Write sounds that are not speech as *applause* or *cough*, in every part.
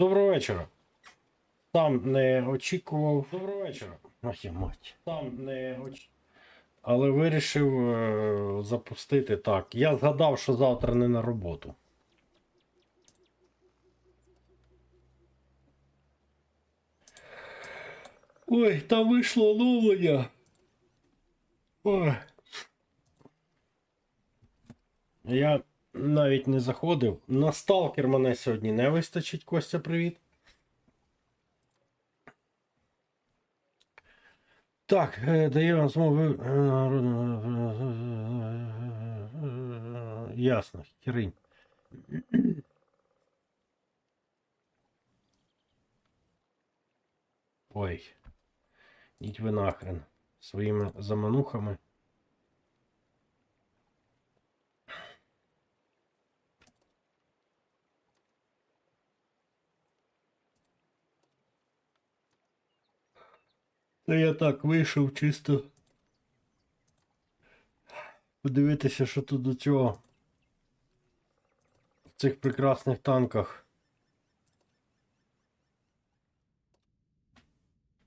Доброго вечора. Сам не очікував. Доброго вечора. Ах, я мать. Сам не очікував. Але вирішив е, запустити так. Я згадав, що завтра не на роботу. Ой, там вийшло оновлення. Ой. Я навіть не заходив. На сталкер мене сьогодні не вистачить. Костя, привіт. Так, е, дає вам змогу. Ясно, херень. Ой. Ідь ви нахрен. Своїми заманухами. Та я так вийшов чисто. Подивитися, що тут до цього. В цих прекрасних танках.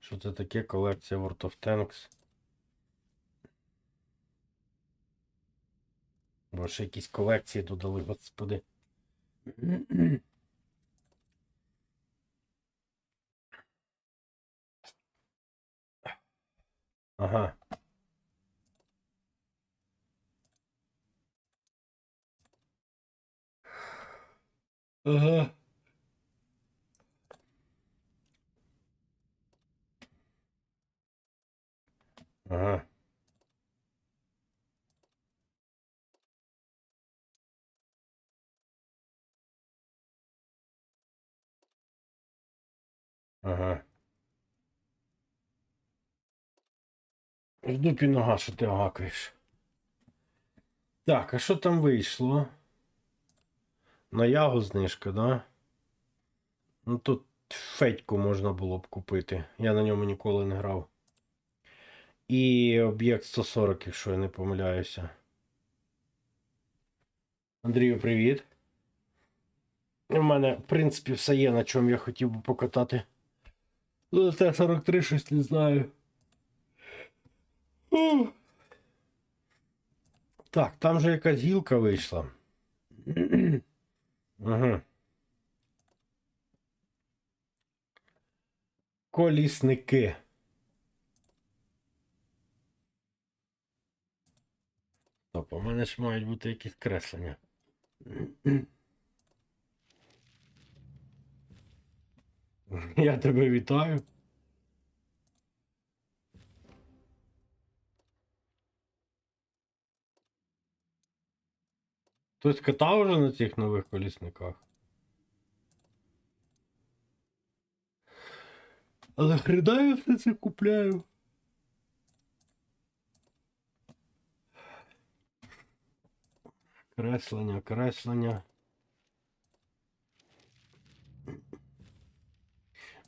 Що це таке колекція World of Tanks? Бо ще якісь колекції додали, господи. Ага. Ага. Ага. Ага. Жду нога, що ти гакаєш. Так, а що там вийшло? На ягу знижка, да? Ну тут федьку можна було б купити. Я на ньому ніколи не грав. І об'єкт 140, якщо я не помиляюся. Андрію, привіт. У мене, в принципі, все є, на чому я хотів би покатати. Ну, Т-43 щось не знаю. Так, там же якась гілка вийшла. *clears throat* Ага. Колісники. Стоп, у мене ж мають бути якісь креслення. *clears throat* Я тебе вітаю. Хтось катав уже на цих нових колісниках? Але хрена я все це купляю. Креслення, креслення.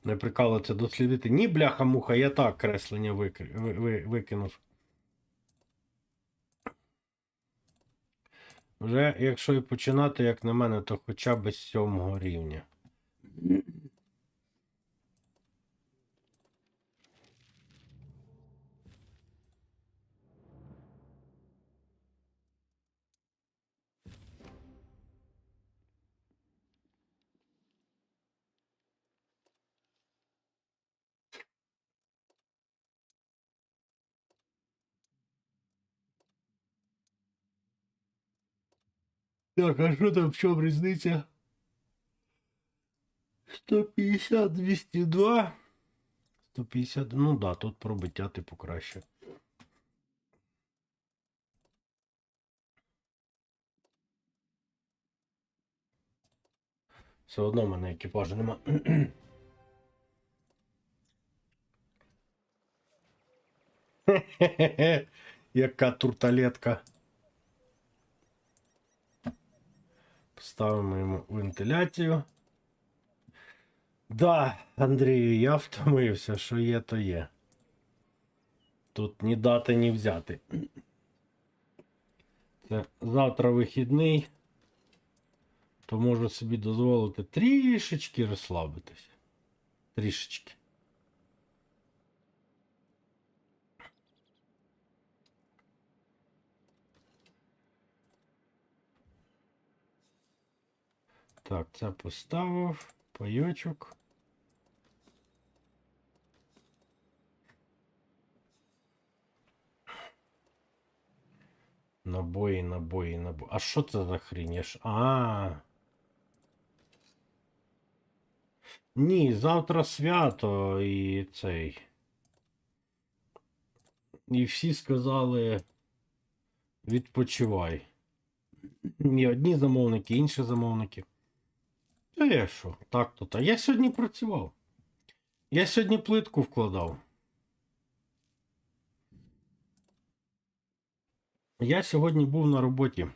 Не прикалується дослідити. Ні, бляха-муха, я так креслення вики- ви- ви- викинув. Вже, якщо і починати, як на мене, то хоча б з сьомого рівня. Так, а що там в чому різниця? 150, 202. 150, ну да, тут пробиття типу краще. Все одно в мене екіпажу нема. Яка турталетка. Ставимо йому вентиляцію. Да, Андрію, я втомився, що є, то є. Тут ні дати, ні взяти. Це завтра вихідний, то можу собі дозволити трішечки розслабитися. Трішечки. Так, це поставив. Пайочок. Набої, набої, набої. А що це за хрінь? Ж- А. Ні, завтра свято і цей. І всі сказали відпочивай. І одні замовники, інші замовники. Та я що? Так то та. Я сьогодні працював. Я сьогодні плитку вкладав. Я сьогодні був на роботі.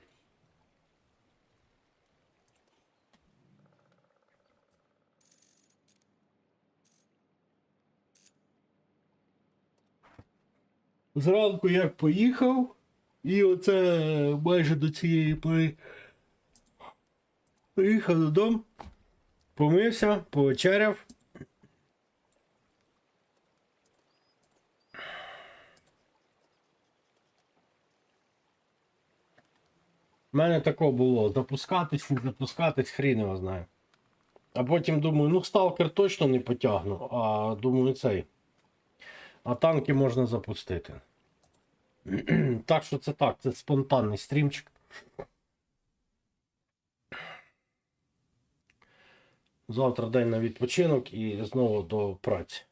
Зранку як поїхав, і оце майже до цієї пори приїхав додому, помився, повечеряв. У мене тако було запускатись, не запускатись, хрін його знає. А потім думаю, ну сталкер точно не потягну, а думаю, цей. А танки можна запустити. *clears throat* так що це так, це спонтанний стрімчик. Завтра день на відпочинок і знову до праці.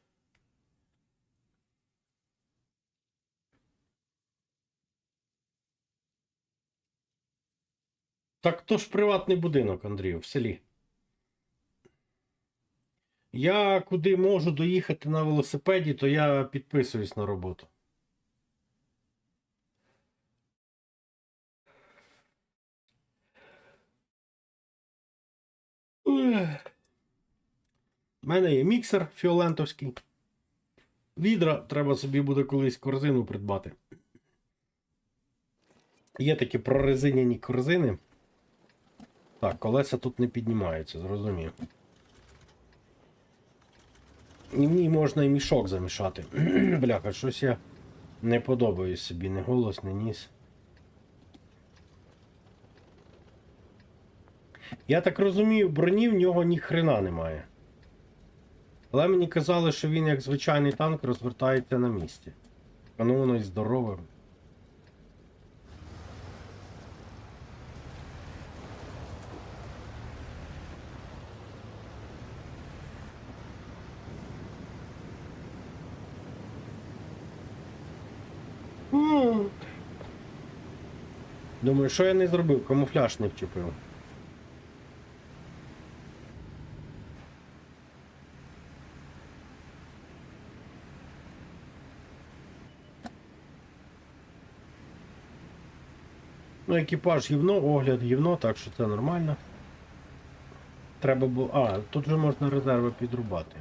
Так то ж приватний будинок, Андрію, в селі. Я куди можу доїхати на велосипеді, то я підписуюсь на роботу. Ех. У мене є міксер фіолентовський. Відра треба собі буде колись корзину придбати. Є такі прорезиняні корзини. Так, колеса тут не піднімаються, зрозумів. І в ній можна і мішок замішати. *clears throat* Бляха, щось я не подобаюсь собі, не голос, не ніс. Я так розумію, броні в нього ні хрена немає. Але мені казали, що він як звичайний танк розвертається на місці. Ну воно й здорове. Думаю, що я не зробив? Камуфляж не вчепив. Ну, екіпаж гівно, огляд гівно, так що це нормально. Треба було. А, тут же можна резерви підрубати.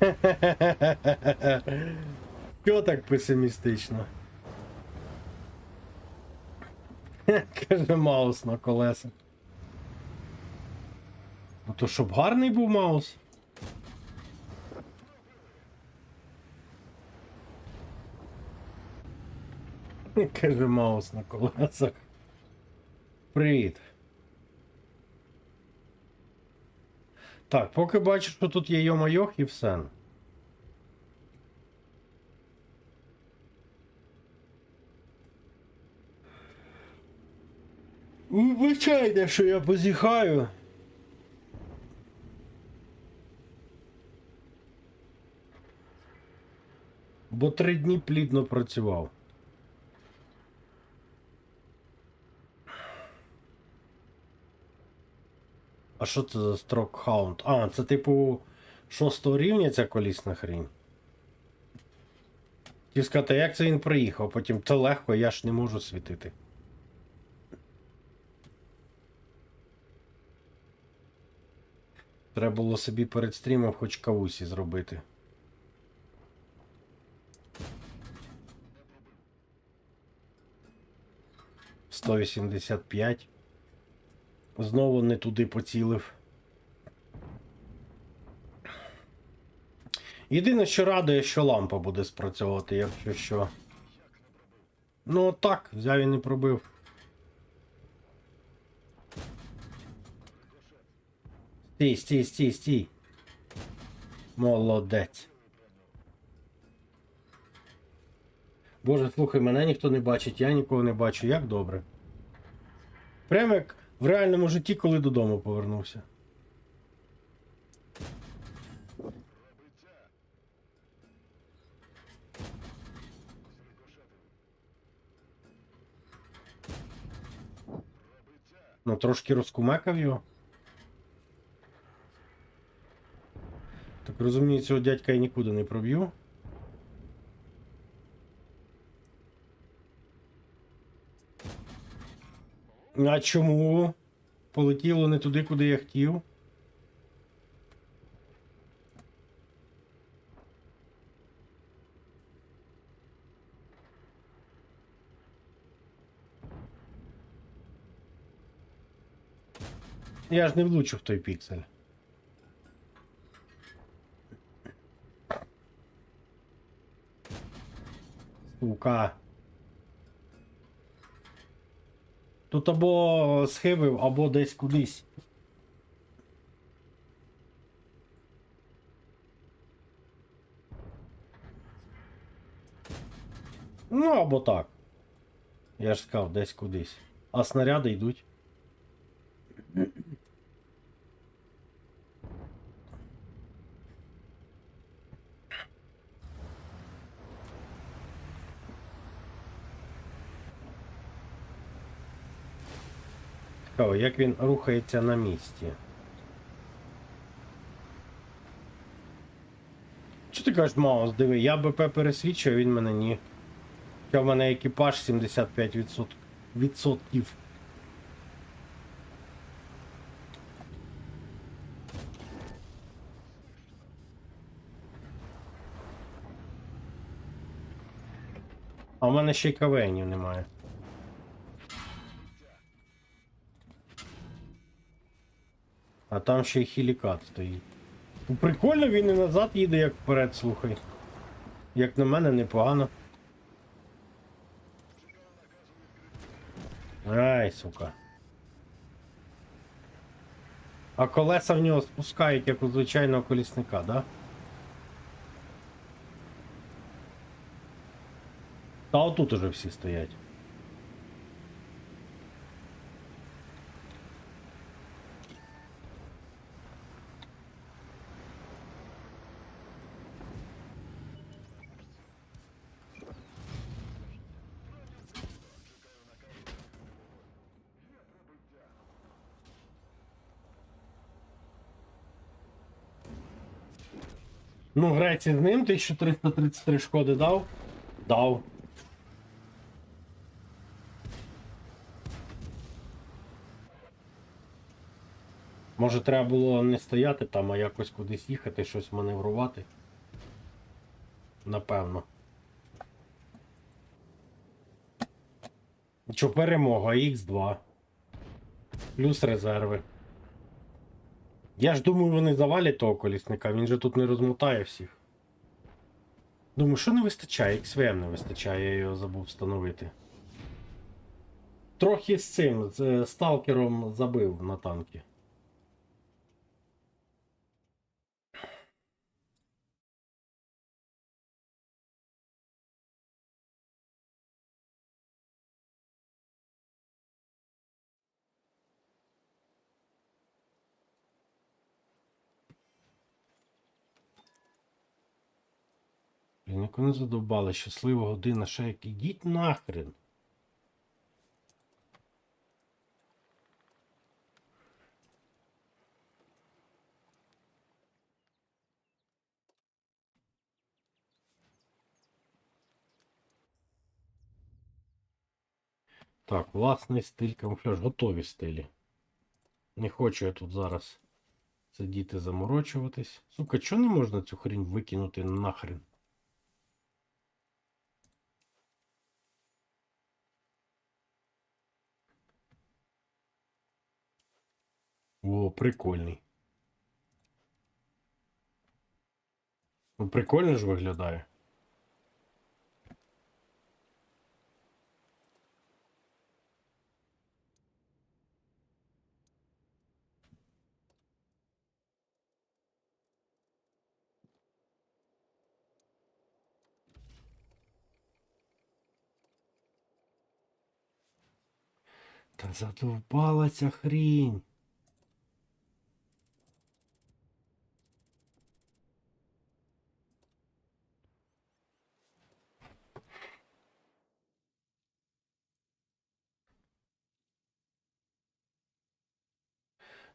*laughs* Чого так песимістично? *laughs* Каже Маус на колесах. Ну то щоб гарний був Маус. *laughs* Каже Маус на колесах. Привіт. Так, поки бачу, що тут є йомайох і все. Вибачайте, що я позіхаю. Бо три дні плідно працював. А що це за строк хаунд? А, це типу шостого рівня ця колісна хрінь. Хотів сказати, як це він приїхав, потім це легко, я ж не можу світити. Треба було собі перед стрімом хоч кавусі зробити. Сто вісімдесят п'ять. Знову не туди поцілив. Єдине, що радує, що лампа буде спрацьовувати, якщо що. Ну так, взяв і не пробив. Стій, стій, стій, стій. Молодець. Боже, слухай, мене ніхто не бачить, я нікого не бачу, як добре. Прямо як в реальному житті, коли додому повернувся. Ну, трошки розкумекав його. Так розумію, цього дядька я нікуди не проб'ю. А чому? Полетіло не туди, куди я хотів. Я ж не влучу в той піксель. Сука. Тут або схибив, або десь кудись. Ну, або так. Я ж сказав, десь кудись. А снаряди йдуть. Цікаво, як він рухається на місці. Що ти кажеш, Маус, диви, я БП пересвідчив, а він мене ні. Хоча в мене екіпаж 75%. відсотків. А в мене ще й кавенів немає. А там ще й хілікат стоїть. Ну, прикольно, він і назад їде, як вперед, слухай. Як на мене, непогано. Ай, сука. А колеса в нього спускають, як у звичайного колісника, да? Та отут уже всі стоять. Ну, греці з ним 1333 шкоди дав? Дав. Може треба було не стояти там, а якось кудись їхати, щось маневрувати. Напевно. Що перемога, Х2. Плюс резерви. Я ж думаю, вони завалять того колісника, він же тут не розмотає всіх. Думаю, що не вистачає? XVM не вистачає, я його забув встановити. Трохи з цим, з е, сталкером забив на танки. Блін, як вони задовбали, щаслива година, ще як ідіть нахрен. Так, власний стиль камуфляж, готові стилі. Не хочу я тут зараз сидіти заморочуватись. Сука, чого не можна цю хрінь викинути нахрен? О, прикольний. Ну, прикольно ж виглядає. Задовбала ця хрінь.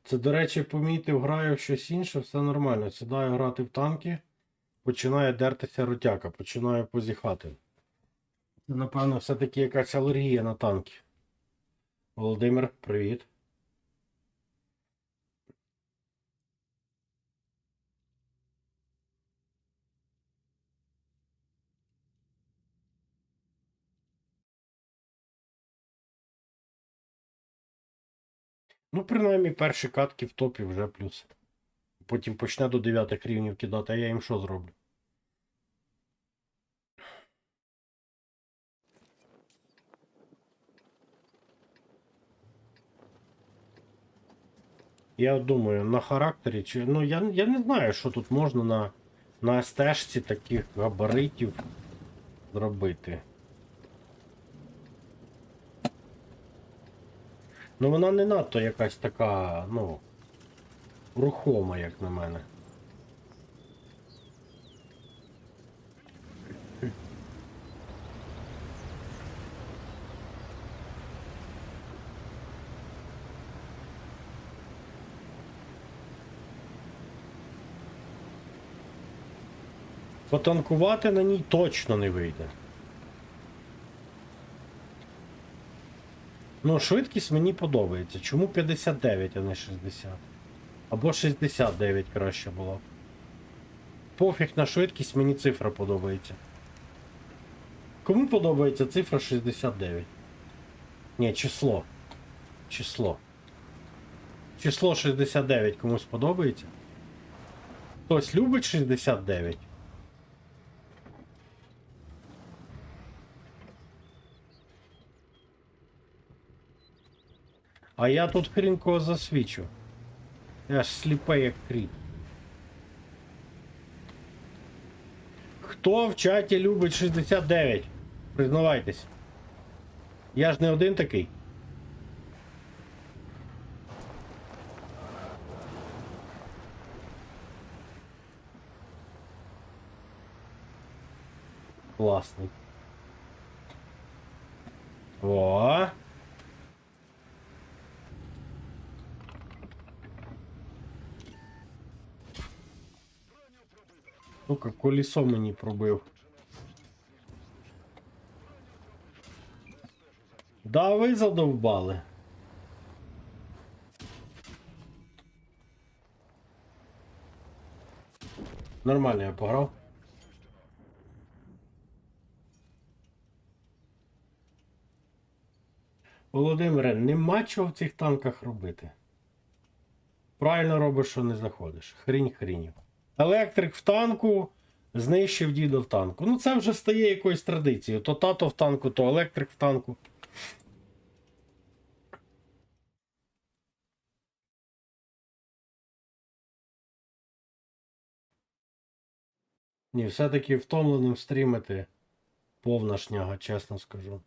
Це, до речі, помітив, граю в щось інше, все нормально. Сідаю грати в танки, починає дертися ротяка, починаю позіхати. Це, напевно, все-таки якась алергія на танки. Володимир, привіт. Ну, принаймні, перші катки в топі вже плюс. Потім почне до 9 рівнів кидати, а я їм що зроблю? Я думаю, на характері чи. Ну, я, я не знаю, що тут можна на, на стежці таких габаритів зробити. Ну вона не надто якась така, ну. Рухома, як на мене. Потанкувати на ній точно не вийде. Ну, швидкість мені подобається. Чому 59, а не 60? Або 69 краще було. Пофіг на швидкість, мені цифра подобається. Кому подобається цифра 69? Ні, число. Число. Число 69 комусь подобається? Хтось любить 69? А я тут хрін засвічу. Я ж сліпе як кріт. Хто в чаті любить 69? Признавайтесь. Я ж не один такий. Класний. О! Сука, колесо мені пробив. Да, ви задовбали. Нормально я пограв. Володимире, нема чого в цих танках робити. Правильно робиш, що не заходиш. Хрінь хрінь. Електрик в танку знищив діда в танку. Ну це вже стає якоюсь традицією. То тато в танку, то електрик в танку. Ні, все-таки втомленим стрімити повна шняга, чесно скажу.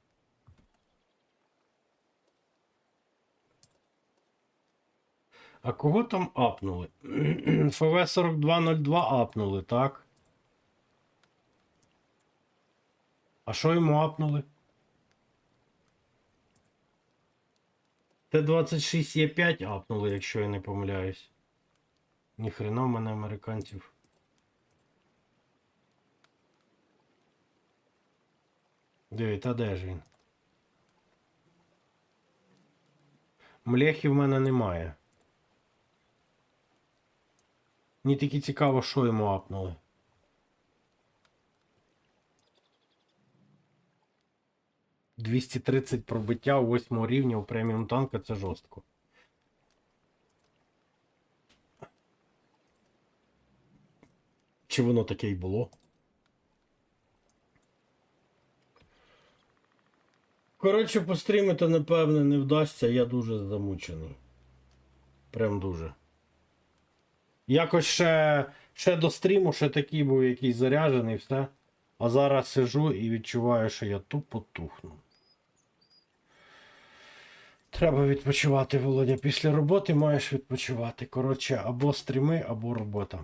А кого там апнули? *clears throat* ФВ 4202 апнули, так? А що йому апнули? Т-26Е5 апнули, якщо я не помиляюсь. Ніхрена в мене американців. Диви, та де ж він? Млехи в мене немає. Мені тільки цікаво, що йому апнули. Двісті тридцять пробиття 8 рівня у преміум танка це жорстко. Чи воно таке й було? Коротше, пострімити, напевне, не вдасться, я дуже замучений. Прям дуже. Якось ще, ще до стріму, ще такий був якийсь заряджений, все. А зараз сижу і відчуваю, що я тупо тухну. Треба відпочивати, Володя. Після роботи маєш відпочивати. Коротше, або стріми, або робота.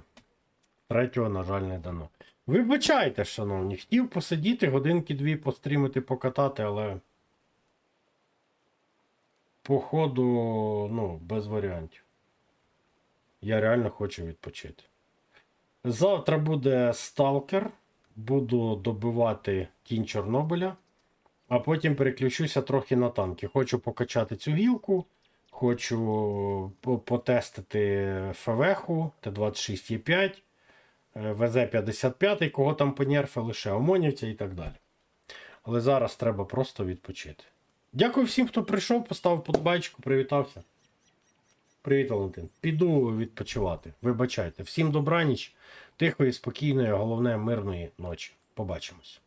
Третього, на жаль, не дано. Вибачайте, шановні, хотів посидіти, годинки-дві пострімити, покатати, але. Походу, ну, без варіантів. Я реально хочу відпочити. Завтра буде сталкер. Буду добивати кінь Чорнобиля, а потім переключуся трохи на танки. Хочу покачати цю гілку, хочу потестити ФВХу Т-26Е5, е, ВЗ-55, кого там понерфили, ще ОМОНівця і так далі. Але зараз треба просто відпочити. Дякую всім, хто прийшов, поставив подобайку, привітався. Привіт, Валентин. Піду відпочивати. Вибачайте. Всім добраніч, тихої, спокійної, головне мирної ночі. Побачимось.